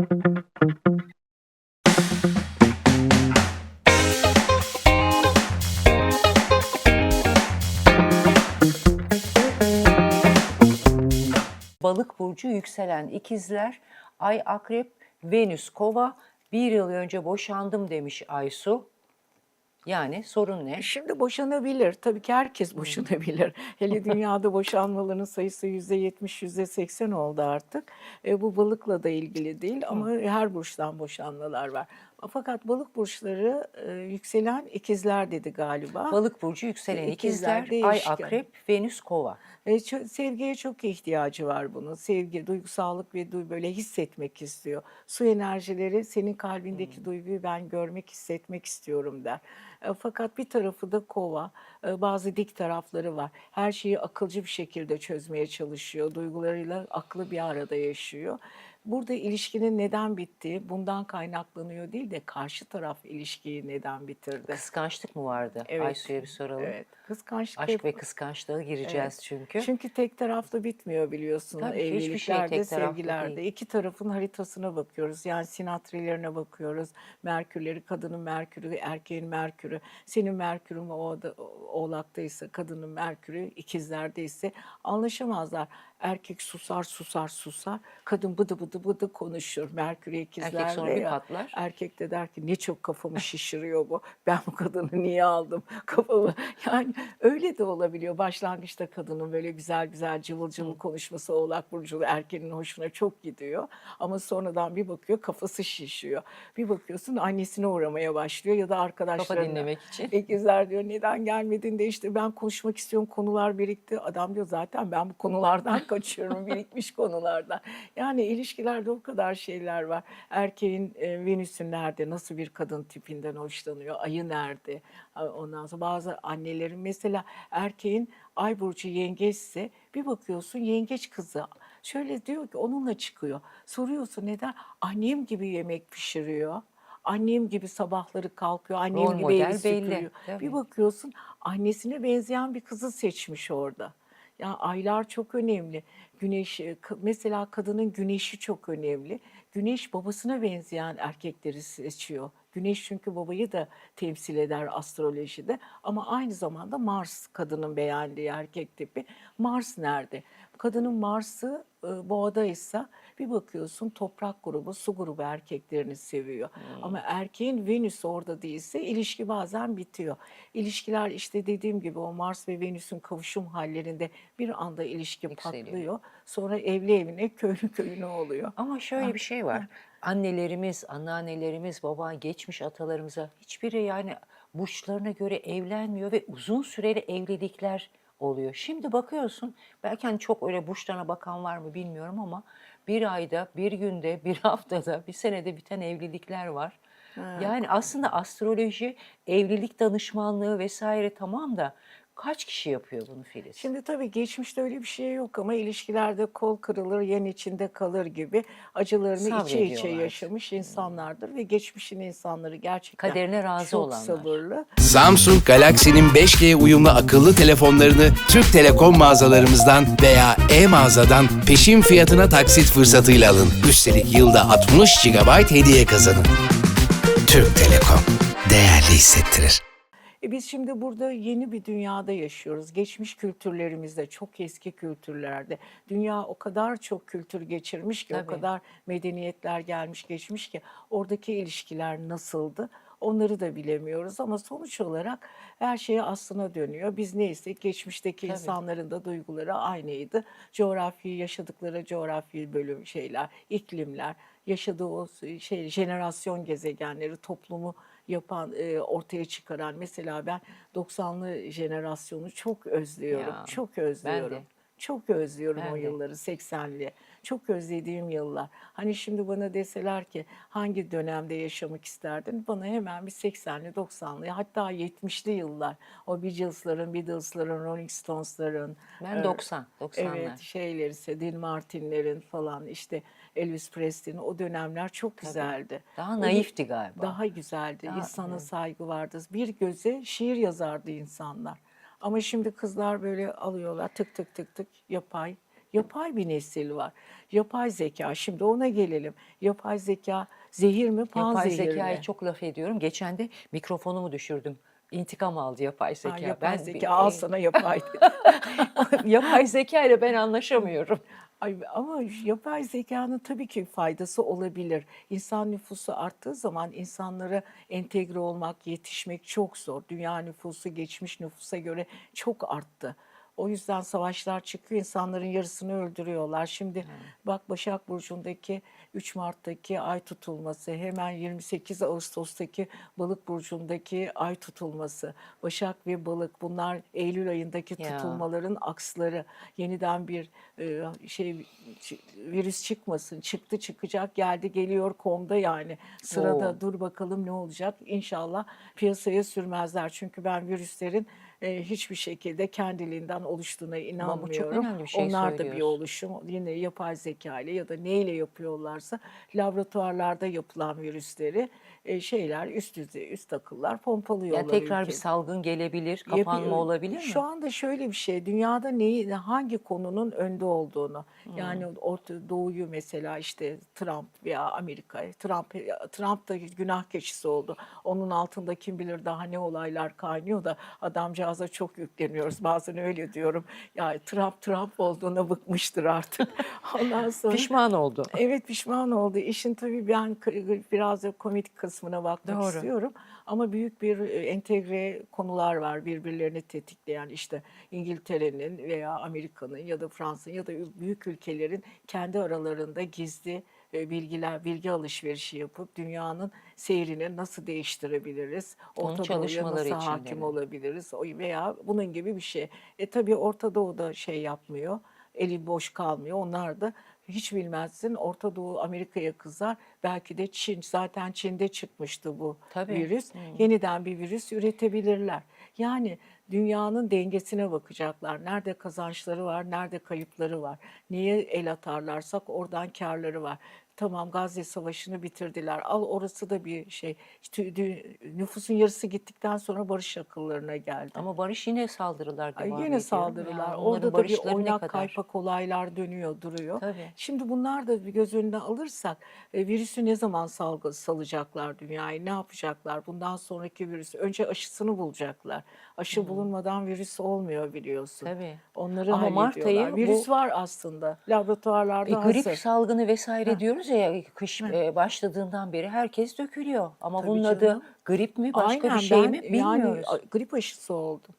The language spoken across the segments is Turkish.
Balık burcu yükselen ikizler, Ay Akrep, Venüs Kova. Bir yıl önce boşandım demiş Aysu. Yani sorun ne? Şimdi boşanabilir. Tabii ki herkes boşanabilir. Hele dünyada boşanmaların sayısı yüzde yetmiş, yüzde seksen oldu artık. E, bu balıkla da ilgili değil ama her burçtan boşanmalar var. Fakat balık burçları e, yükselen ikizler dedi galiba. Balık burcu yükselen İkizler, ikizler, Ay değişken. Akrep, Venüs Kova. E, ço- sevgiye çok ihtiyacı var bunun. Sevgi, duygusallık ve duy böyle hissetmek istiyor. Su enerjileri senin kalbindeki duyguyu ben görmek, hissetmek istiyorum der. E, fakat bir tarafı da kova, e, bazı dik tarafları var. Her şeyi akılcı bir şekilde çözmeye çalışıyor. Duygularıyla aklı bir arada yaşıyor. Burada ilişkinin neden bittiği bundan kaynaklanıyor değil de karşı taraf ilişkiyi neden bitirdi. Kıskançlık mı vardı? Evet. Aysu'ya bir soralım. Evet. Kıskançlık Aşk hep- ve kıskançlığa gireceğiz çünkü. çünkü tek taraflı bitmiyor biliyorsun Tabii şey evliliklerde, taraflı sevgilerde. değil. İki tarafın haritasına bakıyoruz. Yani sinatrilerine bakıyoruz. Merkürleri, kadının merkürü, erkeğin merkürü. Senin merkürün o oğlaktaysa, kadının merkürü ikizlerdeyse anlaşamazlar. Erkek susar, susar, susar. Kadın bıdı bıdı bıdı konuşur. Merkür ikizlerde Erkek sonra bir patlar. Erkek de der ki ne çok kafamı şişiriyor bu. Ben bu kadını niye aldım kafamı. Yani öyle de olabiliyor. Başlangıçta kadının böyle güzel güzel cıvıl cıvıl konuşması oğlak burculu erkeğin hoşuna çok gidiyor. Ama sonradan bir bakıyor kafası şişiyor. Bir bakıyorsun annesine uğramaya başlıyor ya da arkadaşlarına. dinlemek için. İkizler diyor neden gelmedin de işte ben konuşmak istiyorum konular birikti. Adam diyor zaten ben bu konulardan kaçıyorum birikmiş konulardan. Yani ilişkilerde o kadar şeyler var. Erkeğin e, Venüs'ün nerede, nasıl bir kadın tipinden hoşlanıyor, ayı nerede? Ondan sonra bazı annelerin mesela erkeğin ay burcu yengeçse bir bakıyorsun yengeç kızı şöyle diyor ki onunla çıkıyor. Soruyorsun neden? Annem gibi yemek pişiriyor. Annem gibi sabahları kalkıyor, annem Rol gibi evi süpürüyor. Bir bakıyorsun annesine benzeyen bir kızı seçmiş orada. Ya aylar çok önemli. Güneş e, mesela kadının güneşi çok önemli. Güneş babasına benzeyen erkekleri seçiyor. Güneş çünkü babayı da temsil eder astrolojide ama aynı zamanda Mars kadının beğendiği erkek tipi. Mars nerede? Kadının Mars'ı e, boğadaysa bir bakıyorsun toprak grubu, su grubu erkeklerini seviyor. Ama erkeğin Venüs orada değilse ilişki bazen bitiyor. İlişkiler işte dediğim gibi o Mars ve Venüs'ün kavuşum hallerinde bir anda ilişki Yükseliyor. patlıyor. Sonra evli evine, köylü köyüne oluyor. Ama şöyle bir şey var. Annelerimiz, anneannelerimiz, baba, geçmiş atalarımıza hiçbiri yani burçlarına göre evlenmiyor ve uzun süreli evlilikler oluyor. Şimdi bakıyorsun belki hani çok öyle burçlarına bakan var mı bilmiyorum ama bir ayda, bir günde, bir haftada, bir senede biten evlilikler var. Yani aslında astroloji, evlilik danışmanlığı vesaire tamam da kaç kişi yapıyor bunu Filiz? Şimdi tabii geçmişte öyle bir şey yok ama ilişkilerde kol kırılır, yen içinde kalır gibi acılarını içe içe yaşamış insanlardır ve geçmişin insanları gerçekten Kaderine razı çok olanlar. sabırlı. Samsung Galaxy'nin 5G uyumlu akıllı telefonlarını Türk Telekom mağazalarımızdan veya e-mağazadan peşin fiyatına taksit fırsatıyla alın. Üstelik yılda 60 GB hediye kazanın. Türk Telekom değerli hissettirir. E biz şimdi burada yeni bir dünyada yaşıyoruz. Geçmiş kültürlerimizde, çok eski kültürlerde. Dünya o kadar çok kültür geçirmiş ki, Tabii. o kadar medeniyetler gelmiş geçmiş ki oradaki ilişkiler nasıldı? Onları da bilemiyoruz ama sonuç olarak her şey aslına dönüyor. Biz neyse geçmişteki Tabii. insanların da duyguları aynıydı. Coğrafi, yaşadıkları coğrafi bölüm şeyler, iklimler, yaşadığı o şey jenerasyon gezegenleri, toplumu yapan, e, ortaya çıkaran mesela ben 90'lı jenerasyonu çok özlüyorum. Ya, çok özlüyorum. de. Çok özlüyorum Ben o de. yılları 80'li. Çok özlediğim yıllar. Hani şimdi bana deseler ki hangi dönemde yaşamak isterdin? Bana hemen bir 80'li, 90'lı hatta 70'li yıllar. O Beatles'ların, Beatles'ların, Rolling Stones'ların. Ben e, 90, 90'lar. Evet şeyleri ise Dean Martin'lerin falan işte Elvis Presley'nin o dönemler çok güzeldi. Daha naifti galiba. Daha güzeldi. Daha- İnsana evet. saygı vardı. Bir göze şiir yazardı insanlar. Ama şimdi kızlar böyle alıyorlar tık tık tık tık yapay Yapay bir nesil var. Yapay zeka. Şimdi ona gelelim. Yapay zeka zehir mi, pan Yapay zehir zekayı mi? çok laf ediyorum. Geçen de mikrofonumu düşürdüm. İntikam aldı yapay zeka. Ha, yapay Ben zeka bir- al sana yapay. yapay zeka ile ben anlaşamıyorum. Ay, ama yapay zekanın tabii ki faydası olabilir. İnsan nüfusu arttığı zaman insanlara entegre olmak, yetişmek çok zor. Dünya nüfusu geçmiş nüfusa göre çok arttı. O yüzden savaşlar çıkıyor, insanların yarısını öldürüyorlar. Şimdi bak Başak Burcu'ndaki 3 Mart'taki ay tutulması, hemen 28 Ağustos'taki Balık Burcu'ndaki ay tutulması, Başak ve Balık bunlar Eylül ayındaki Ya. tutulmaların aksları. Yeniden bir e, şey virüs çıkmasın. Çıktı çıkacak, geldi geliyor komda yani. Sırada Oo. dur bakalım ne olacak. İnşallah piyasaya sürmezler. Çünkü ben virüslerin e, hiçbir şekilde kendiliğinden oluştuğuna inanmıyorum. önemli bir şey Onlar da bir oluşum. Yine yapay zeka ile ya da neyle yapıyorlarsa laboratuvarlarda yapılan virüsleri e, şeyler üst düzey üst akıllar pompalıyorlar. Yani tekrar bir salgın gelebilir, kapanma Yapıyor. olabilir mi? Şu anda şöyle bir şey, dünyada neyi, hangi konunun önde olduğunu, yani Orta Doğu'yu mesela işte Trump veya Amerika, Trump Trump da günah keçisi oldu. Onun altında kim bilir daha ne olaylar kaynıyor da adamcağıza çok yükleniyoruz. Bazen öyle diyorum. Ya Trump Trump olduğuna bıkmıştır artık. Ondan sonra Pişman oldu. Evet pişman oldu. İşin tabii ben biraz da komik kısmına bakmak Doğru. istiyorum. Ama büyük bir e, entegre konular var birbirlerini tetikleyen işte İngiltere'nin veya Amerika'nın ya da Fransa'nın ya da büyük ülkelerin kendi aralarında gizli e, bilgiler, bilgi alışverişi yapıp dünyanın seyrini nasıl değiştirebiliriz? Orta Doğu'ya nasıl hakim olabiliriz? Veya bunun gibi bir şey. E tabii Orta Doğu'da şey yapmıyor eli boş kalmıyor. Onlar da hiç bilmezsin Orta Doğu Amerika'ya kızar. Belki de Çin zaten Çin'de çıkmıştı bu Tabii. virüs. Yeniden bir virüs üretebilirler. Yani dünyanın dengesine bakacaklar. Nerede kazançları var, nerede kayıpları var. Neye el atarlarsak oradan karları var. Tamam Gazze Savaşı'nı bitirdiler. Al orası da bir şey. İşte nüfusun yarısı gittikten sonra barış akıllarına geldi. Ama Barış yine saldırılar Ay, devam ediyor. Yine saldırılar. onların Orada da bir oynak kaypak olaylar dönüyor, duruyor. Tabii. Şimdi bunlar da bir göz önüne alırsak e, virüsü ne zaman salgı, salacaklar dünyayı, ne yapacaklar? Bundan sonraki virüs önce aşısını bulacaklar. Aşı bulunmadan virüs olmuyor biliyorsun. Tabii. Onları Ama Mart ayı Virüs bu- var aslında. Laboratuvarlarda E, grip hazır. salgını vesaire diyoruz ya kış e, başladığından beri herkes dökülüyor. Ama Tabii bunun adı canım. grip mi başka Aynen, bir şey ben mi bilmiyoruz. Yani grip aşısı oldum.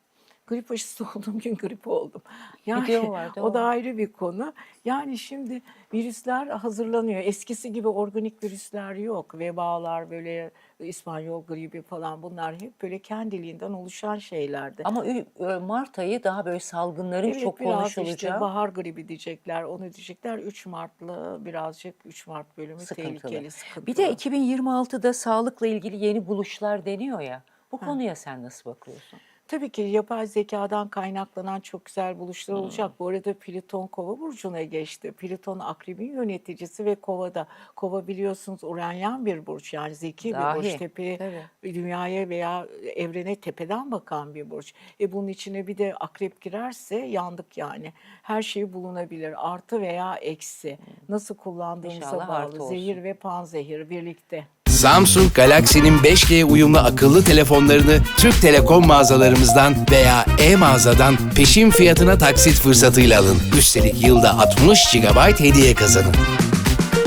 Grip aşısı olduğum gün grip oldum. Yani vardı, o da ayrı bir konu. Yani şimdi virüsler hazırlanıyor. Eskisi gibi organik virüsler yok. Vebalar böyle İspanyol gribi falan bunlar hep böyle kendiliğinden oluşan şeylerdi. Ama e, Mart ayı daha böyle salgınların Evet, çok biraz konuşulacağı. işte bahar gribi diyecekler, onu diyecekler. 3 Mart'lı birazcık 3 Mart bölümü sıkıntılı. tehlikeli, sıkıntılı. Bir de 2026'da sağlıkla ilgili yeni buluşlar deniyor ya. Bu konuya sen nasıl bakıyorsun? Tabii ki yapay zekadan kaynaklanan çok güzel buluşlar olacak. Bu arada Plüton Kova burcuna geçti. Plüton Akrep'in yöneticisi ve Kova'da. Kova biliyorsunuz uranyen bir burç yani zeki bir Dahi, burç. Tepe, tabii. dünyaya veya evrene tepeden bakan bir burç. E bunun içine bir de Akrep girerse yandık yani. Her şey bulunabilir. Artı veya eksi. Nasıl kullandığımıza İnşallah bağlı. Zehir ve panzehir birlikte. Samsung Galaxy'nin 5G uyumlu akıllı telefonlarını Türk Telekom mağazalarımızdan veya e-mağazadan peşin fiyatına taksit fırsatıyla alın. Üstelik yılda 60 GB hediye kazanın.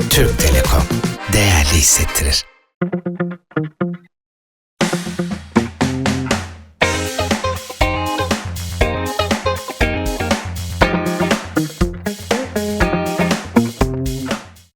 Türk Telekom değerli hissettirir.